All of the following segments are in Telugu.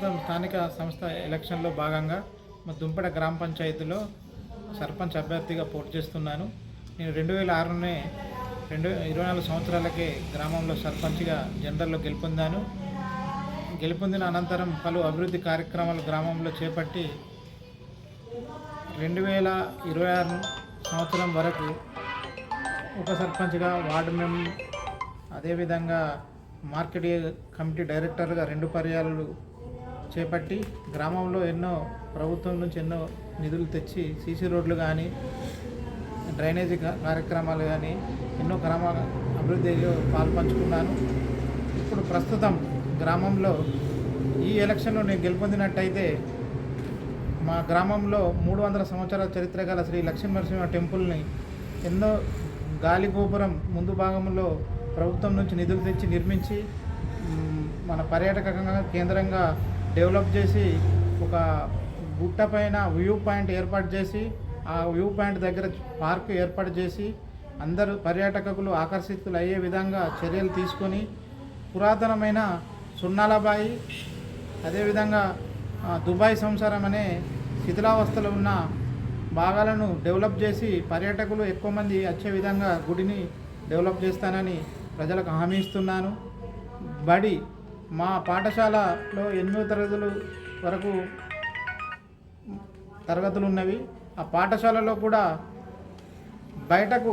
ప్రస్తుతం స్థానిక సంస్థ ఎలక్షన్లో భాగంగా మా దుంపడ గ్రామ పంచాయతీలో సర్పంచ్ అభ్యర్థిగా పోటీ చేస్తున్నాను. నేను రెండు వేల ఆరునే రెండు ఇరవై నాలుగు సంవత్సరాలకే గ్రామంలో సర్పంచ్గా జనరల్లో గెలుపొందాను. గెలుపొందిన అనంతరం పలు అభివృద్ధి కార్యక్రమాలు గ్రామంలో చేపట్టి రెండు వేల ఇరవై ఆరు సంవత్సరం వరకు ఉప సర్పంచ్గా వార్డు మెంబర్ అదేవిధంగా మార్కెట్ కమిటీ డైరెక్టర్గా రెండు పర్యాలు చేపట్టి గ్రామంలో ఎన్నో ప్రభుత్వం నుంచి ఎన్నో నిధులు తెచ్చి సీసీ రోడ్లు కానీ డ్రైనేజీ కా- కార్యక్రమాలు కానీ ఎన్నో గ్రామ అభివృద్ధిలో పాల్పంచుకున్నాను. ఇప్పుడు ప్రస్తుతం గ్రామంలో ఈ ఎలక్షన్లో నేను గెలుపొందినట్టయితే మా గ్రామంలో మూడు వందల సంవత్సరాల చరిత్ర గల శ్రీ లక్ష్మీ నరసింహ టెంపుల్ని ఎన్నో గాలి గోపురం ముందు భాగంలో ప్రభుత్వం నుంచి నిధులు తెచ్చి నిర్మించి మన పర్యాటక కేంద్రంగా డెవలప్ చేసి ఒక గుట్ట పైన వ్యూ పాయింట్ ఏర్పాటు చేసి ఆ వ్యూ పాయింట్ దగ్గర పార్క్ ఏర్పాటు చేసి అందరూ పర్యాటకులు ఆకర్షితులు అయ్యే విధంగా చర్యలు తీసుకొని పురాతనమైన సున్నాలబాయి అదేవిధంగా దుబాయ్ సంసారం అనే శిథిలావస్థలో ఉన్న భాగాలను డెవలప్ చేసి పర్యాటకులు ఎక్కువ మంది వచ్చే విధంగా గుడిని డెవలప్ చేస్తానని ప్రజలకు హామీ ఇస్తున్నాను. బడి మా పాఠశాలలో ఎనిమిదో తరగతులు వరకు తరగతులు ఉన్నవి ఆ పాఠశాలలో కూడా బయటకు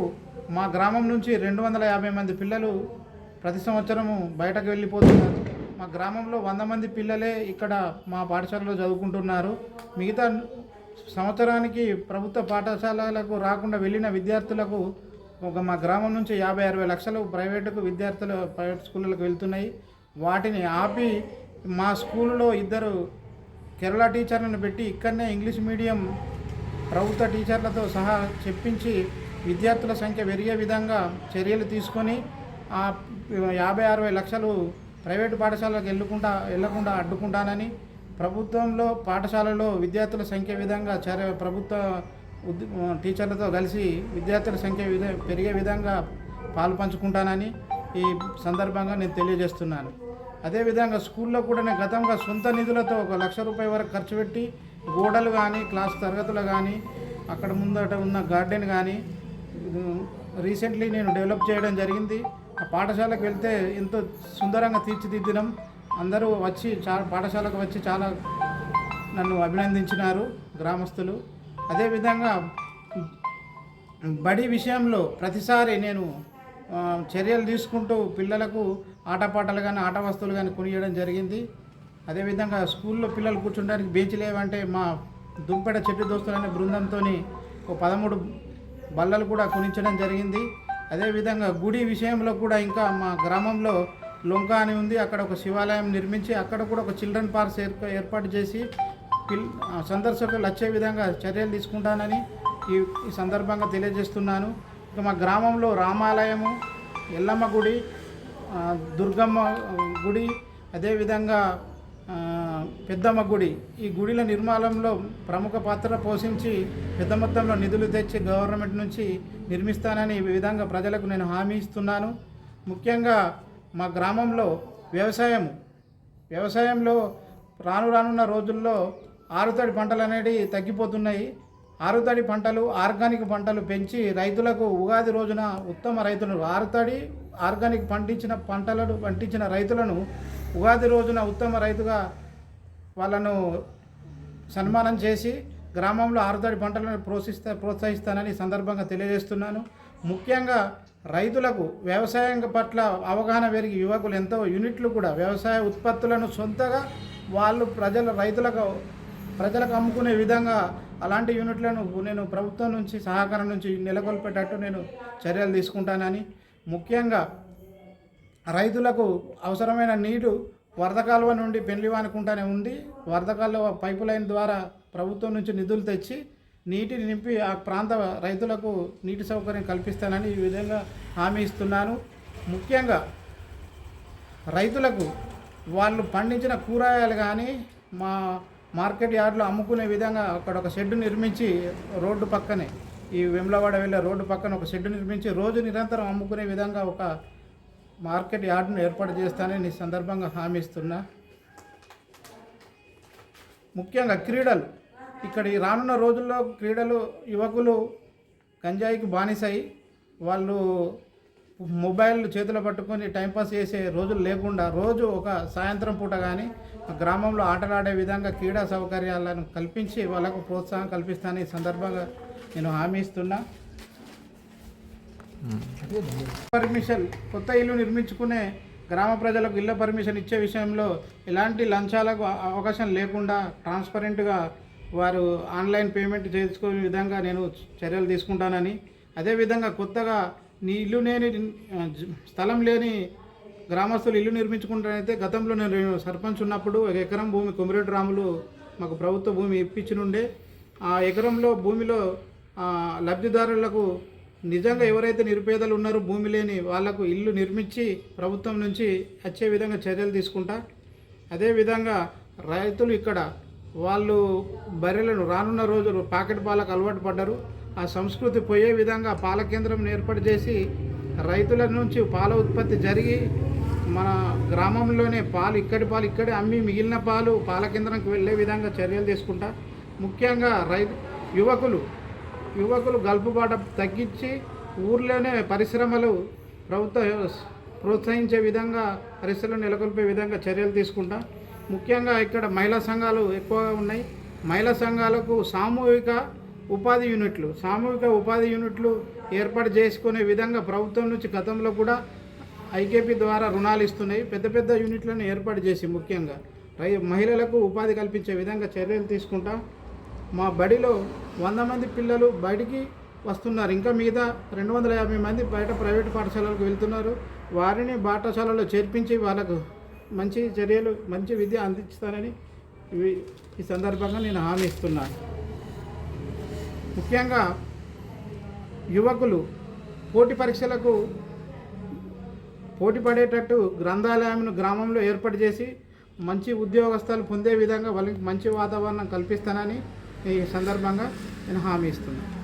మా గ్రామం నుంచి రెండు వందల యాభై మంది పిల్లలు ప్రతి సంవత్సరము బయటకు వెళ్ళిపోతున్నారు. మా గ్రామంలో వంద మంది పిల్లలే ఇక్కడ మా పాఠశాలలో చదువుకుంటున్నారు. మిగతా సంవత్సరానికి ప్రభుత్వ పాఠశాలలకు రాకుండా వెళ్ళిన విద్యార్థులకు ఒక మా గ్రామం నుంచి యాభై అరవై లక్షలు ప్రైవేటుకు విద్యార్థులు ప్రైవేట్ స్కూళ్ళకు వెళ్తున్నాయి. వాటిని ఆపి మా స్కూల్లో ఇద్దరు కేరళ టీచర్లను పెట్టి ఇక్కడనే ఇంగ్లీష్ మీడియం ప్రభుత్వ టీచర్లతో సహా చెప్పించి విద్యార్థుల సంఖ్య పెరిగే విధంగా చర్యలు తీసుకొని ఆ యాభై అరవై లక్షలు ప్రైవేటు పాఠశాలకు వెళ్ళకుండా వెళ్ళకుండా అడ్డుకుంటానని ప్రభుత్వంలో పాఠశాలలో విద్యార్థుల సంఖ్య విధంగా చర్య ప్రభుత్వ ఉద్- టీచర్లతో కలిసి విద్యార్థుల సంఖ్య విధ పెరిగే విధంగా పాలు పంచుకుంటానని ఈ సందర్భంగా నేను తెలియజేస్తున్నాను. అదేవిధంగా స్కూల్లో కూడా నేను గతంగా సొంత నిధులతో ఒక లక్ష రూపాయల వరకు ఖర్చు పెట్టి గోడలు కానీ క్లాస్ తరగతులు కానీ అక్కడ ముందట ఉన్న గార్డెన్ కానీ రీసెంట్లీ నేను డెవలప్ చేయడం జరిగింది. ఆ పాఠశాలకు వెళ్తే ఎంతో సుందరంగా తీర్చిదిద్దినాం అందరూ వచ్చి చాలా పాఠశాలకు వచ్చి చాలా నన్ను అభినందించినారు గ్రామస్తులు. అదేవిధంగా బడి విషయంలో ప్రతిసారి నేను చర్యలు తీసుకుంటూ పిల్లలకు ఆటపాటలు కానీ ఆట వస్తువులు కానీ కొనియడం జరిగింది. అదేవిధంగా స్కూల్లో పిల్లలు కూర్చోడానికి బెంచ్ లేవంటే మా దుంపెడ చెట్టు దోస్తులు అనే బృందంతో ఒక పదమూడు బల్లలు కూడా కొనించడం జరిగింది. అదేవిధంగా గుడి విషయంలో కూడా ఇంకా మా గ్రామంలో లొంక అని ఉంది. అక్కడ ఒక శివాలయం నిర్మించి అక్కడ కూడా ఒక చిల్డ్రన్ పార్క్స్ ఏర్ప ఏర్పాటు చేసి పిల్ సందర్శకులు వచ్చే విధంగా చర్యలు తీసుకుంటానని ఈ ఈ సందర్భంగా తెలియజేస్తున్నాను. మా గ్రామంలో రామాలయము ఎల్లమ్మ గుడి దుర్గమ్మ గుడి అదేవిధంగా పెద్దమ్మ గుడి. ఈ గుడిల నిర్మాణంలో ప్రముఖ పాత్ర పోషించి పెద్ద మొత్తంలో నిధులు తెచ్చి గవర్నమెంట్ నుంచి నిర్మిస్తానని ఈ విధంగా ప్రజలకు నేను హామీ ఇస్తున్నాను. ముఖ్యంగా మా గ్రామంలో వ్యవసాయం వ్యవసాయంలో రాను రానున్న రోజుల్లో ఆరుతడి పంటలు అనేవి తగ్గిపోతున్నాయి. ఆరుతడి పంటలు ఆర్గానిక్ పంటలు పెంచి రైతులకు ఉగాది రోజున ఉత్తమ రైతులను ఆరుతడి ఆర్గానిక్ పండించిన పంటలను పండించిన రైతులను ఉగాది రోజున ఉత్తమ రైతుగా వాళ్ళను సన్మానం చేసి గ్రామంలో ఆరుతడి పంటలను ప్రోత్సహిస్తా ప్రోత్సహిస్తానని సందర్భంగా తెలియజేస్తున్నాను. ముఖ్యంగా రైతులకు వ్యవసాయం పట్ల అవగాహన పెరిగి యువకులు ఎంతో యూనిట్లు కూడా వ్యవసాయ ఉత్పత్తులను సొంతగా వాళ్ళు ప్రజల రైతులకు ప్రజలకు అమ్ముకునే విధంగా అలాంటి యూనిట్లను నేను ప్రభుత్వం నుంచి సహకారం నుంచి నెలకొల్పేటట్టు నేను చర్యలు తీసుకుంటానని ముఖ్యంగా రైతులకు అవసరమైన నీరు వరద కాలువ నుండి పెళ్ళివానుకుంటానే ఉంది. వరద కాలువ పైపు లైన్ ద్వారా ప్రభుత్వం నుంచి నిధులు తెచ్చి నీటిని నింపి ఆ ప్రాంత రైతులకు నీటి సౌకర్యం కల్పిస్తానని ఈ విధంగా హామీ ఇస్తున్నాను. ముఖ్యంగా రైతులకు వాళ్ళు పండించిన కూరగాయలు కానీ మా మార్కెట్ యార్డ్లో అమ్ముకునే విధంగా అక్కడ ఒక షెడ్ నిర్మించి రోడ్డు పక్కనే ఈ వెమ్లవాడ వెళ్ళే రోడ్డు పక్కన ఒక షెడ్ నిర్మించి రోజు నిరంతరం అమ్ముకునే విధంగా ఒక మార్కెట్ యార్డ్ను ఏర్పాటు చేస్తానని సందర్భంగా హామీ ఇస్తున్నా. ముఖ్యంగా క్రీడలు. ఇక్కడ ఈ రానున్న రోజుల్లో క్రీడలు యువకులు గంజాయికి బానిసై వాళ్ళు మొబైల్ చేతిలో పట్టుకొని టైంపాస్ చేసే రోజులు లేకుండా రోజు ఒక సాయంత్రం పూట కానీ గ్రామంలో ఆటలాడే విధంగా క్రీడా సౌకర్యాలను కల్పించి వాళ్ళకు ప్రోత్సాహం కల్పిస్తాను ఈ సందర్భంగా నేను హామీ ఇస్తున్నా. పర్మిషన్ కొత్త ఇల్లు నిర్మించుకునే గ్రామ ప్రజలకు ఇళ్ళ పర్మిషన్ ఇచ్చే విషయంలో ఎలాంటి లంచాలకు అవకాశం లేకుండా ట్రాన్స్పరెంట్గా వారు ఆన్లైన్ పేమెంట్ చేసుకునే విధంగా నేను చర్యలు తీసుకుంటానని అదేవిధంగా కొత్తగా నీ ఇల్లు లేని స్థలం లేని గ్రామస్తులు ఇల్లు నిర్మించుకుంటానైతే గతంలో నేను సర్పంచ్ ఉన్నప్పుడు ఒక ఎకరం భూమి కొమిరెడ్డి రాములు మాకు ప్రభుత్వ భూమి ఇప్పించినుండే. ఆ ఎకరంలో భూమిలో లబ్ధిదారులకు నిజంగా ఎవరైతే నిరుపేదలు ఉన్నారో భూమి లేని వాళ్ళకు ఇల్లు నిర్మించి ప్రభుత్వం నుంచి వచ్చే విధంగా చర్యలు తీసుకుంటా. అదేవిధంగా రైతులు ఇక్కడ వాళ్ళు బర్రెలను రానున్న రోజులు పాకెట్ పాలకు అలవాటు పడ్డారు. ఆ సంస్కృతి పోయే విధంగా పాల కేంద్రం ఏర్పాటు చేసి రైతుల నుంచి పాల ఉత్పత్తి జరిగి మన గ్రామంలోనే పాలు ఇక్కడి పాలు ఇక్కడే అమ్మి మిగిలిన పాలు పాల కేంద్రంకి వెళ్ళే విధంగా చర్యలు తీసుకుంటా. ముఖ్యంగా రైతు యువకులు యువకులు గల్పుబాట తగ్గించి ఊర్లోనే పరిశ్రమలు ప్రభుత్వ ప్రోత్సహించే విధంగా పరిశ్రమలు నెలకొల్పే విధంగా చర్యలు తీసుకుంటా. ముఖ్యంగా ఇక్కడ మహిళా సంఘాలు ఎక్కువగా ఉన్నాయి. మహిళా సంఘాలకు సామూహిక ఉపాధి యూనిట్లు సామూహిక ఉపాధి యూనిట్లు ఏర్పాటు చేసుకునే విధంగా ప్రభుత్వం నుంచి గతంలో కూడా ఐకేపీ ద్వారా రుణాలు ఇస్తున్నాయి. పెద్ద పెద్ద యూనిట్లను ఏర్పాటు చేసి ముఖ్యంగా రై మహిళలకు ఉపాధి కల్పించే విధంగా చర్యలు తీసుకుంటాం. మా బడిలో వంద మంది పిల్లలు బయటికి వస్తున్నారు. ఇంకా మిగతా రెండు వందల యాభై మంది బయట ప్రైవేట్ పాఠశాలలకు వెళ్తున్నారు. వారిని పాఠశాలలో చేర్పించి వాళ్ళకు మంచి చర్యలు మంచి విద్య అందిస్తానని ఈ సందర్భంగా నేను హామీ ఇస్తున్నాను. ముఖ్యంగా యువకులు పోటీ పరీక్షలకు పోటీ పడేటట్టు గ్రంథాలయంను గ్రామంలో ఏర్పాటు చేసి మంచి ఉద్యోగస్తులు పొందే విధంగా వాళ్ళకి మంచి వాతావరణం కల్పిస్తానని ఈ సందర్భంగా నేను హామీ ఇస్తున్నాను.